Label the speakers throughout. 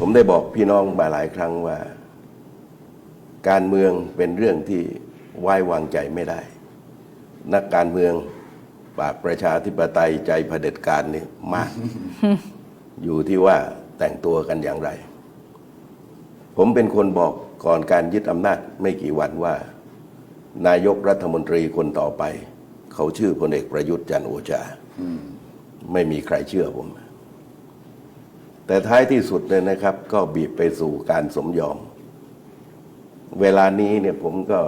Speaker 1: ผมได้บอกพี่น้องมาหลายครั้งว่า การเมืองเป็นเรื่องที่ไว้วางใจไม่ได้ นักการเมืองปากประชาธิปไตยใจเผด็จการนี่มาก อยู่ที่ว่าแต่งตัวกันอย่างไร ผมเป็นคนบอกก่อนการยึดอำนาจไม่กี่วันว่า นายกรัฐมนตรีคนต่อไป เขาชื่อพลเอกประยุทธ์จันทร์โอชาไม่มีใครเชื่อผม แต่ท้ายที่สุดเลยนะครับ ก็บีบไปสู่การสมยอม เวลานี้เนี่ยผมก็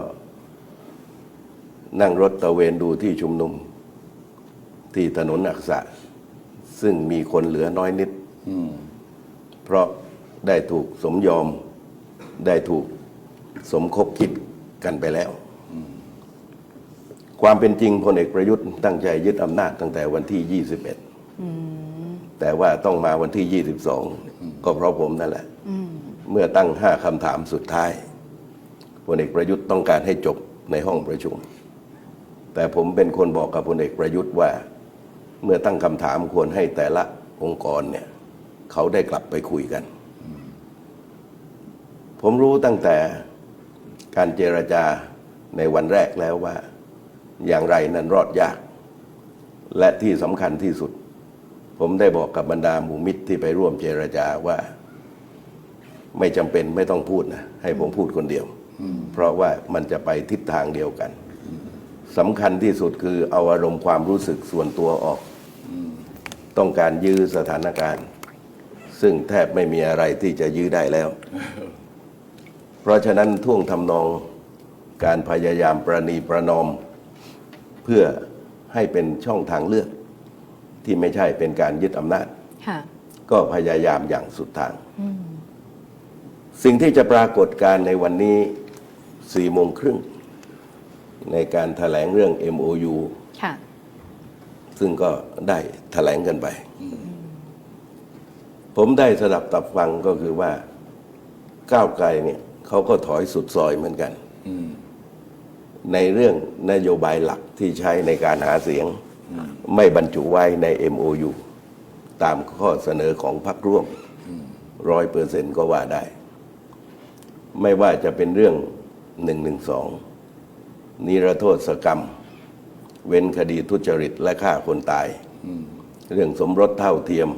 Speaker 1: นั่งรถตะเวนดูที่ชุมนุม ที่ถนนอักษะ ซึ่งมีคนเหลือน้อยนิดเพราะได้ถูกสมยอม ได้ถูกสมคบคิดกันไปแล้ว ความเป็นจริงพลเอกประยุทธ์ตั้งใจยึดอำนาจตั้งแต่วันที่ 21 แต่ว่าต้องมาวันที่ 22 ก็เพราะผมนั่นแหละ เมื่อตั้งห้าคำถามสุดท้ายพลเอกประยุทธ์ต้องการให้จบในห้องประชุม แต่ผมเป็นคนบอกกับพลเอกประยุทธ์ว่า เมื่อตั้งคำถามควรให้แต่ละองค์กรเนี่ย เขาได้กลับไปคุยกัน ผมรู้ตั้งแต่การเจรจาในวันแรกแล้วว่า อย่างไรนั้นรอดยาก และที่สำคัญที่สุด ผมได้บอกกับบรรดาหมู่มิตรที่ไปร่วมเจรจาว่า ไม่จำเป็นไม่ต้องพูดนะให้ผมพูดคนเดียว เพราะว่ามันจะไปทิศทางเดียวกันสำคัญที่สุดคือเอาอารมณ์ความรู้สึกส่วนตัวออก ต้องการยื้อสถานการณ์ ซึ่งแทบไม่มีอะไรที่จะยื้อได้แล้ว เพราะฉะนั้นท่วงทำนองการพยายามประนีประนอม เพื่อให้เป็นช่องทางเลือก ที่ไม่ใช่เป็นการยึดอำนาจ
Speaker 2: ค่ะ
Speaker 1: ก็พยายามอย่างสุดทาง สิ่งที่จะปรากฏการในวันนี้สี่โมงครึ่ง ในการถแถลงเรื่อง MOU
Speaker 2: ค่ะ
Speaker 1: ซึ่งก็ได้แถลงกันไป ผมได้สดับตับฟังก็คือว่าก้าวไกลเนี่ยเขาก็ถอยสุดซอยเหมือนกันในเรื่องนโยบายหลักที่ใช้ในการหาเสียง ไม่บรรจุไว้ใน MOU ตามข้อเสนอของพรรคร่วมร้อยเปอร์เซ็นก็ว่าได้ ไม่ว่าจะเป็นเรื่องหนึ่งหนึ่งสองนิรโทษกรรม เว้นคดีทุจริตและฆ่าคนตาย เรื่องสมรสเท่าเทียม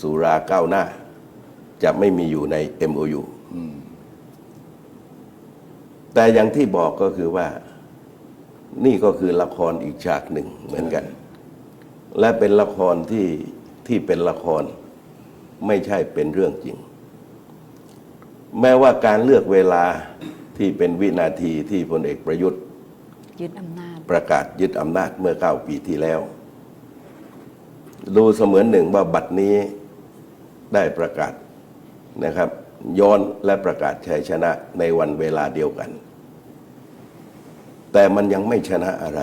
Speaker 1: สุราก้าวหน้า จะไม่มีอยู่ใน MOU แต่อย่างที่บอกก็คือว่า นี่ก็คือละครอีกฉากหนึ่งเหมือนกัน และเป็นละครที่ที่เป็นละครไม่ใช่เป็นเรื่องจริง แม้ว่าการเลือกเวลาที่เป็นวินาทีที่พลเอกประยุทธ์
Speaker 2: ยึดอำนาจ
Speaker 1: ประกาศยึดอำนาจเมื่อเก้าปีที่แล้ว ดูเสมือนหนึ่งว่าบัตรนี้ได้ประกาศนะครับ ย้อนและประกาศชัยชนะในวันเวลาเดียวกัน แต่มันยังไม่ชนะอะไร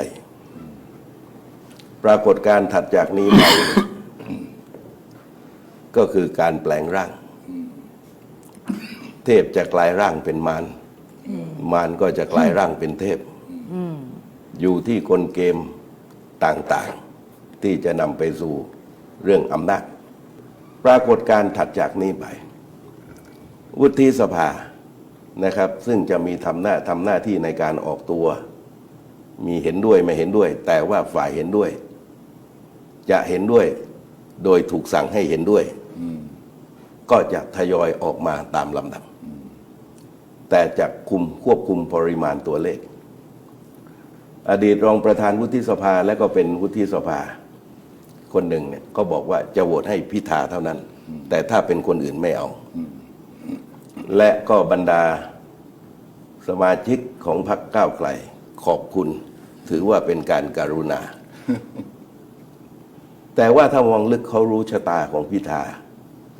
Speaker 1: ปรากฏการณ์ถัดจากนี้ไปก็คือการแปลงร่าง เทพจะกลายร่างเป็นมารมารก็จะกลายร่างเป็นเทพอยู่ที่กลเกมต่างๆ ที่จะนำไปสู่เรื่องอำนาจปรากฏการณ์ถัดจากนี้ไป วุฒิสภานะครับ ซึ่งจะมีทำหน้าทำหน้าที่ในการออกตัว มีเห็นด้วยไม่เห็นด้วย แต่ว่าฝ่ายเห็นด้วย จะเห็นด้วยโดยถูกสั่งให้เห็นด้วย ก็จะทยอยออกมาตามลำดับ แต่จะคุมควบคุมปริมาณตัวเลข อดีตรองประธานวุฒิสภาและก็เป็นวุฒิสภา คนหนึ่งเนี่ยก็บอกว่าจะโหวตให้พิธาเท่านั้น แต่ถ้าเป็นคนอื่นไม่เอา และก็บรรดาสมาชิกของพรรคก้าวไกล ขอบคุณ ถือว่าเป็นการการุณา แต่ว่าถ้ามองลึกเขารู้ชะตาของพิธา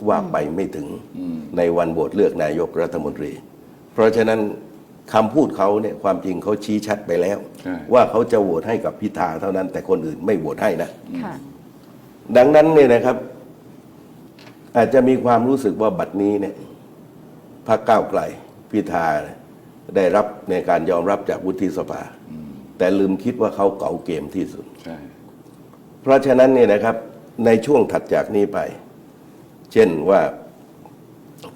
Speaker 1: ว่าไปไม่ถึงในวันโหวตเลือกนายกรัฐมนตรี เพราะฉะนั้นคำพูดเขาเนี่ยความจริงเขาชี้ชัดไปแล้ว
Speaker 3: ใช่
Speaker 1: ว่าเขาจะโหวตให้กับพิธาเท่านั้น แต่คนอื่นไม่โหวตให้นะ
Speaker 2: ค่ะ
Speaker 1: ดังนั้นเนี่ยนะครับ อาจจะมีความรู้สึกว่าบัตรนี้เนี่ยพรรคก้าวไกลพิธาเนี่ย ได้รับในการยอมรับจากวุฒิสภา แต่ลืมคิดว่าเขาเก่าเกมที่สุด
Speaker 3: ใช่
Speaker 1: เพราะฉะนั้นเนี่ยนะครับในช่วงถัดจากนี้ไป เช่นว่า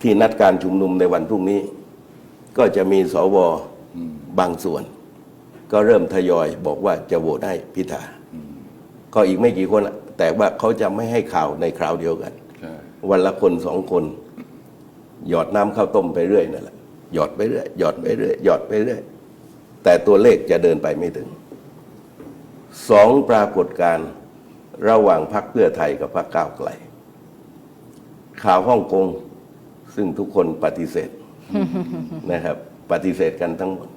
Speaker 1: ที่นัดการชุมนุมในวันพรุ่งนี้ ก็จะมีสวบางส่วน ก็เริ่มทยอยบอกว่าจะโหวตให้พิธาก็อีกไม่กี่คนละแต่ว่าเขาจะไม่ให้ข่าวในคราวเดียวกัน
Speaker 2: ใช่
Speaker 1: วันละคนสองคน หยอดน้ำข้าวต้มไปเรื่อยนั่นแหละ หยอดไปเรื่อยหยอดไปเรื่อยหยอดไปเรื่อยแต่ตัวเลขจะเดินไปไม่ถึงสองปรากฏการณ์ระหว่างพรรคเพื่อไทยกับพรรคก้าวไกล ข่าวฮ่องกงซึ่งทุกคนปฏิเสธนะครับ ปฏิเสธกันทั้งหมด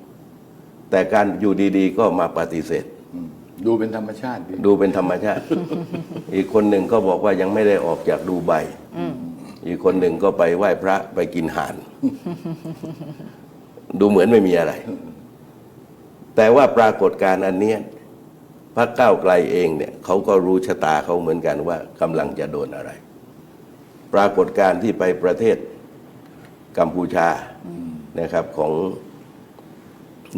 Speaker 1: แต่การอยู่ดีๆ ก็มาปฏิเสธ
Speaker 2: อืมดูเป็นธรรมชาติดี
Speaker 1: ดูเป็นธรรมชาติ อีกคนหนึ่งก็บอกว่ายังไม่ได้ออกจากดูไบอีกคนหนึ่งก็ไปไหว้พระไปกินห่าน ดูเหมือนไม่มีอะไร แต่ว่าปรากฏการณ์อันเนี้ยพรรคก้าวไกลเองเนี่ยเขาก็รู้ชะตาเขาเหมือนกันว่ากำลังจะโดนอะไร ปรากฏการณ์ที่ไปประเทศกัมพูชานะครับของ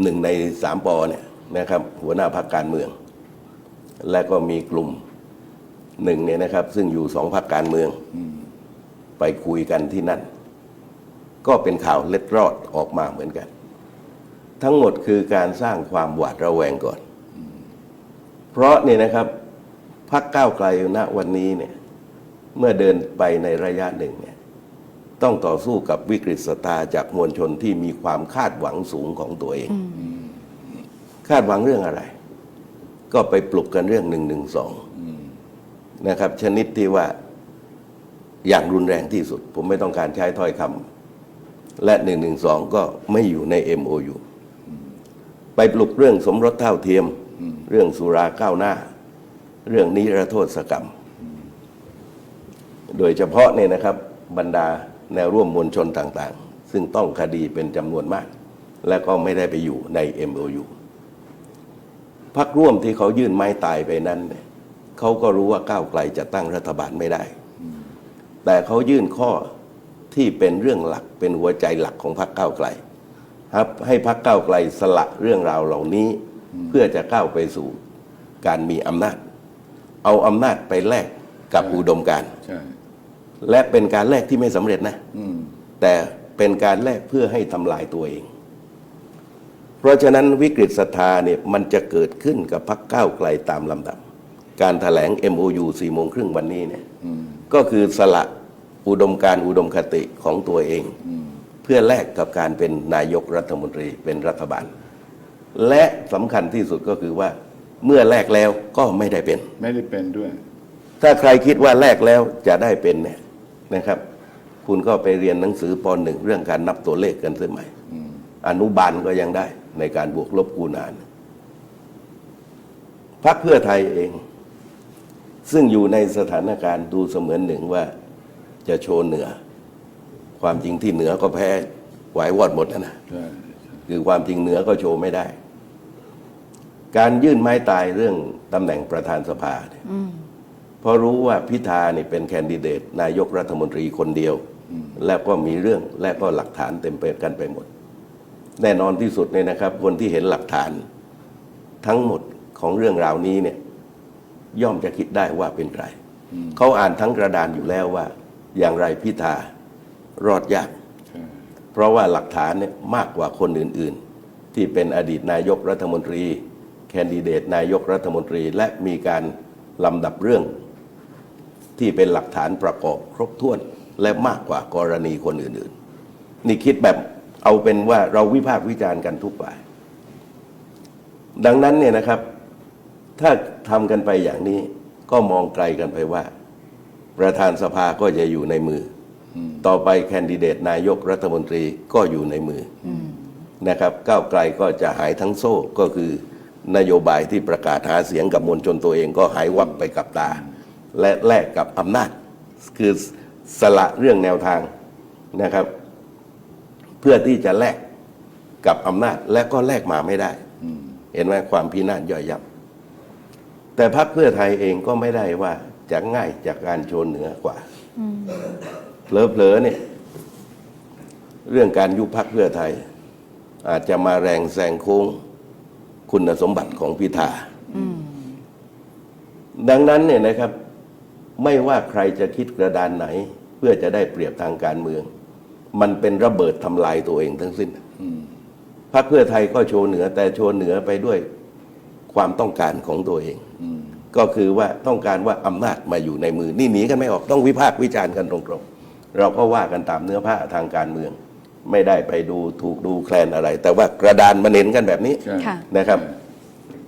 Speaker 1: หนึ่งในสามปอเนี่ยนะครับ หัวหน้าพรรคการเมือง และก็มีกลุ่มหนึ่งเนี่ยนะครับ ซึ่งอยู่สองพรรคการเมือง ไปคุยกันที่นั่น ก็เป็นข่าวเล็ดรอดออกมาเหมือนกัน ทั้งหมดคือการสร้างความหวาดระแวงก่อน เพราะเนี่ยนะครับพักก้าวไกลณวันนี้เนี่ยเมื่อเดินไปในระยะหนึ่งเนี่ยต้องต่อสู้กับวิกฤตสตาจากมวลชนที่มีความคาดหวังสูงของตัวเอง คาดหวังเรื่องอะไร ก็ไปปลุกกันเรื่องหนึ่งหนึ่งสองนะครับ ชนิดที่ว่าอย่างรุนแรงที่สุด ผมไม่ต้องการใช้ถ้อยคำ และหนึ่งหนึ่งสองก็ไม่อยู่ใน MOU ไปปลุกเรื่องสมรสเท่าเทียม เรื่องสุราก้าวหน้า เรื่องนิรโทษกรรม โดยเฉพาะเนี่ยนะครับบรรดาแนวร่วมมวลชนต่างๆ ซึ่งต้องคดีเป็นจำนวนมาก และก็ไม่ได้ไปอยู่ใน MOU พักร่วมที่เขายื่นไม้ตายไปนั้นเนี่ยเขาก็รู้ว่าก้าวไกลจะตั้งรัฐบาลไม่ได้ แต่เขายื่นข้อ ที่เป็นเรื่องหลักเป็นหัวใจหลักของพรรคก้าวไกลครับให้พรรคก้าวไกลสละเรื่องราวเหล่านี้ เพื่อจะก้าวไปสู่การมีอำนาจ เอาอำนาจไปแลกกับอุดมการณ์
Speaker 2: ใช่
Speaker 1: และเป็นการแลกที่ไม่สำเร็จนะ
Speaker 2: อืม
Speaker 1: แต่เป็นการแลกเพื่อให้ทำลายตัวเอง เพราะฉะนั้นวิกฤตศรัทธาเนี่ยมันจะเกิดขึ้นกับพรรคก้าวไกลตามลำดับ การถแถลง MOU 4โมงครึ่งวันนี้เนี่ย
Speaker 2: อืม
Speaker 1: ก็คือสละ อุดมการณ์อุดมคติของตัวเอง
Speaker 2: อืม
Speaker 1: เพื่อแลกกับการเป็นนายกรัฐมนตรีเป็นรัฐบาล และสำคัญที่สุดก็คือว่าเมื่อแลกแล้วก็ไม่ได้เป็น
Speaker 2: ไม่ได้เป็นด้วย
Speaker 1: ถ้าใครคิดว่าแลกแล้วจะได้เป็นเนี่ยนะครับ คุณก็ไปเรียนหนังสือปหนึ่งเรื่องการนับตัวเลขกันเสียใหม่
Speaker 2: อืม
Speaker 1: อนุบาลก็ยังได้ในการบวกลบคูณหารพรรคเพื่อไทยเอง ซึ่งอยู่ในสถานการณ์ดูเสมือนหนึ่งว่า จะโชว์เหนือ ความจริงที่เหนือก็แพ้ไหววอดหมดนะนะคือความจริงเหนือก็โชว์ไม่ได้ การยื่นไม้ตายเรื่องตำแหน่งประธานสภาเนี่ยเพราะรู้ว่าพิธาเนี่ยเป็นแคนดิเดต นายกรัฐมนตรีคนเดียว และก็มีเรื่องและก็หลักฐานเต็มไปกันไปหมด แน่นอนที่สุดเนี่ยนะครับ คนที่เห็นหลักฐาน ทั้งหมดของเรื่องราวนี้เนี่ย ย่อมจะคิดได้ว่าเป็นใครเขาอ่านทั้งกระดานอยู่แล้วว่า อย่างไรพิธารอดยาก เพราะว่าหลักฐานเนี่ยมากกว่าคนอื่น ๆ ที่เป็นอดีตนายกรัฐมนตรี แคนดิเดตนายกรัฐมนตรี และมีการลำดับเรื่อง ที่เป็นหลักฐานประกอบครบถ้วนและมากกว่ากรณีคนอื่น ๆ นี่คิดแบบเอาเป็นว่าเราวิพากษ์วิจารณ์กันทุกฝ่าย ดังนั้นเนี่ยนะครับ ถ้าทำกันไปอย่างนี้ก็มองไกลกันไปว่า ประธานสภาก็จะอยู่ในมืออต่อไปแคนดิเดตนายกรัฐมนตรีก็อยู่ในมืออนะครับก้าวไกลก็จะหายทั้งโซ่ก็คือนโยบายที่ประกาศหาเสียงกับมวลชนตัวเองก็หายวับไปกับตา และแลกกับอำนาจ คือสละเรื่องแนวทางนะครับ เพื่อที่จะแลกกับอำนาจและก็แลกมาไม่ได้เห็นไหมความพินาศย่อยยับแต่พรรคเพื่อไทยเองก็ไม่ได้ว่า จะง่ายจากการโชนเหนือกว่าเผลอๆเนี่ย เรื่องการยุบพรรคเพื่อไทย อาจจะมาแรงแซงโค้งคุณสมบัติของพิธาดังนั้นเนี่ยนะครับ ไม่ว่าใครจะคิดกระดานไหน เพื่อจะได้เปรียบทางการเมือง มันเป็นระเบิดทำลายตัวเองทั้งสิ้นพรรคเพื่อไทยก็โชว์เหนือแต่โชว์เหนือไปด้วยความต้องการของตัวเอง ก็คือว่าต้องการว่าอำนาจมาอยู่ในมือนี่หนีกันไม่ออกต้องวิพากษ์วิจารณ์กันตรงๆ เราก็ว่ากันตามเนื้อผ้าทางการเมือง ไม่ได้ไปดูถูกดูแคลนอะไร แต่ว่ากระดานมันเห็นกันแบบนี้
Speaker 2: ใช่
Speaker 3: ค่ะ
Speaker 1: นะครับ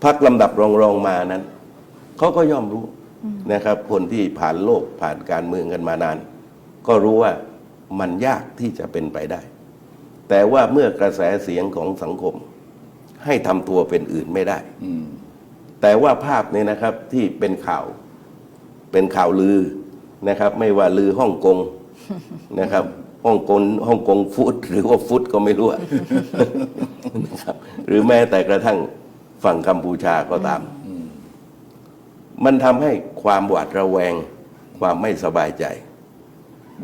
Speaker 1: พักลำดับรองรองๆมานั้นเขาก็ย่อมรู้นะครับ คนที่ผ่านโลกผ่านการเมืองกันมานาน ก็รู้ว่ามันยากที่จะเป็นไปได้ แต่ว่าเมื่อกระแสเสียงของสังคม ให้ทำตัวเป็นอื่นไม่ได้
Speaker 2: อืม
Speaker 1: แต่ว่าภาพนี้นะครับที่เป็นข่าวเป็นข่าวลือนะครับ ไม่ว่าลือฮ่องกงนะครับฮ่องกงฮ่องกงฟุตหรือว่าฟุตก็ไม่รู้นะครับหรือแม้แต่กระทั่งฝั่งกัมพูชาก็ตาม มันทำให้ความหวาดระแวง ความไม่สบายใจ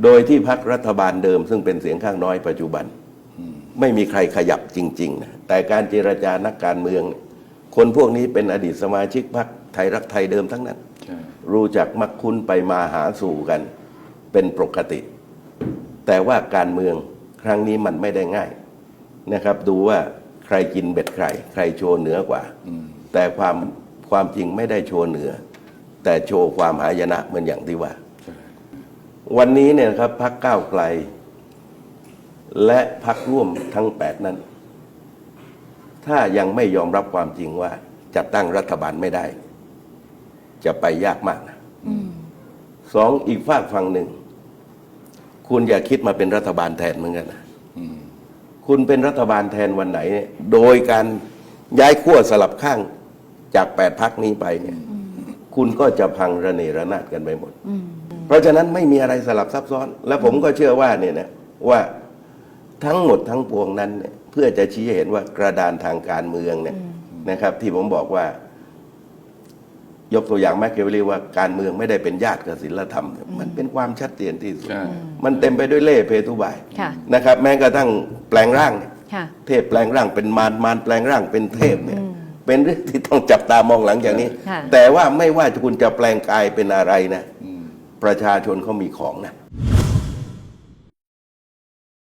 Speaker 1: โดยที่พักรัฐบาลเดิม ซึ่งเป็นเสียงข้างน้อยปัจจุบัน ไม่มีใครขยับจริง ๆ นะ แต่การเจรจานักการเมืองเคนพวกนี้เป็นอดีตสมาชิกพรรคไทยรักไทยเดิมทั้งนั้น
Speaker 2: ใช่
Speaker 1: รู้จักมักคุ้นไปมาหาสู่กัน เป็นปกติ แต่ว่าการเมืองครั้งนี้มันไม่ได้ง่ายนะครับ ดูว่าใครกินเบ็ดใคร ใครโชว์เหนือกว่า แต่ความความจริงไม่ได้โชว์เหนือ แต่โชว์ความหายนะเหมือนอย่างที่ว่า วันนี้เนี่ยนะครับพักก้าวไกล และพักร่วมทั้งแปดนั้น ถ้ายังไม่ยอมรับความจริงว่าจัดตั้งรัฐบาลไม่ได้ จะไปยากมากนะสองอีกฝากฝั่งหนึ่ง คุณอย่าคิดมาเป็นรัฐบาลแทนเหมือนกันนะคุณเป็นรัฐบาลแทนวันไหนเนี่ยโดยการย้ายขั้วสลับข้างจากแปดพักนี้ไปเนี่ย คุณก็จะพังระเนระนาดกันไปหมด เพราะฉะนั้นไม่มีอะไรสลับซับซ้อน และผมก็เชื่อว่าเนี่ยนะว่าทั้งหมดทั้งปวงนั้นเนี่ย เพื่อจะชี้ให้เห็นว่ากระดานทางการเมืองเนี่ยนะครับ ที่ผมบอกว่า ยกตัวอย่างแมคเคิวลีว่าการเมืองไม่ได้เป็นญาติกับศีลธรรมเนี่ยมันเป็นความชัดเจนที่สุด
Speaker 2: ใช่
Speaker 1: มันเต็มไปด้วยเล่ห์เพทุบาย
Speaker 3: ค่ะ
Speaker 1: นะครับ แม้กระทั่งแปลงร่างเนี่ย
Speaker 3: ค่ะ
Speaker 1: เทพแปลงร่างเป็นมารมารแปลงร่างเป็นเทพเนี่ย เป็นเรื่องที่ต้องจับตามองหลังจากนี้
Speaker 3: ค่ะ
Speaker 1: แต่ว่าไม่ว่าคุณจะแปลงกายเป็นอะไรนะ ประชาชนเขามีของนะ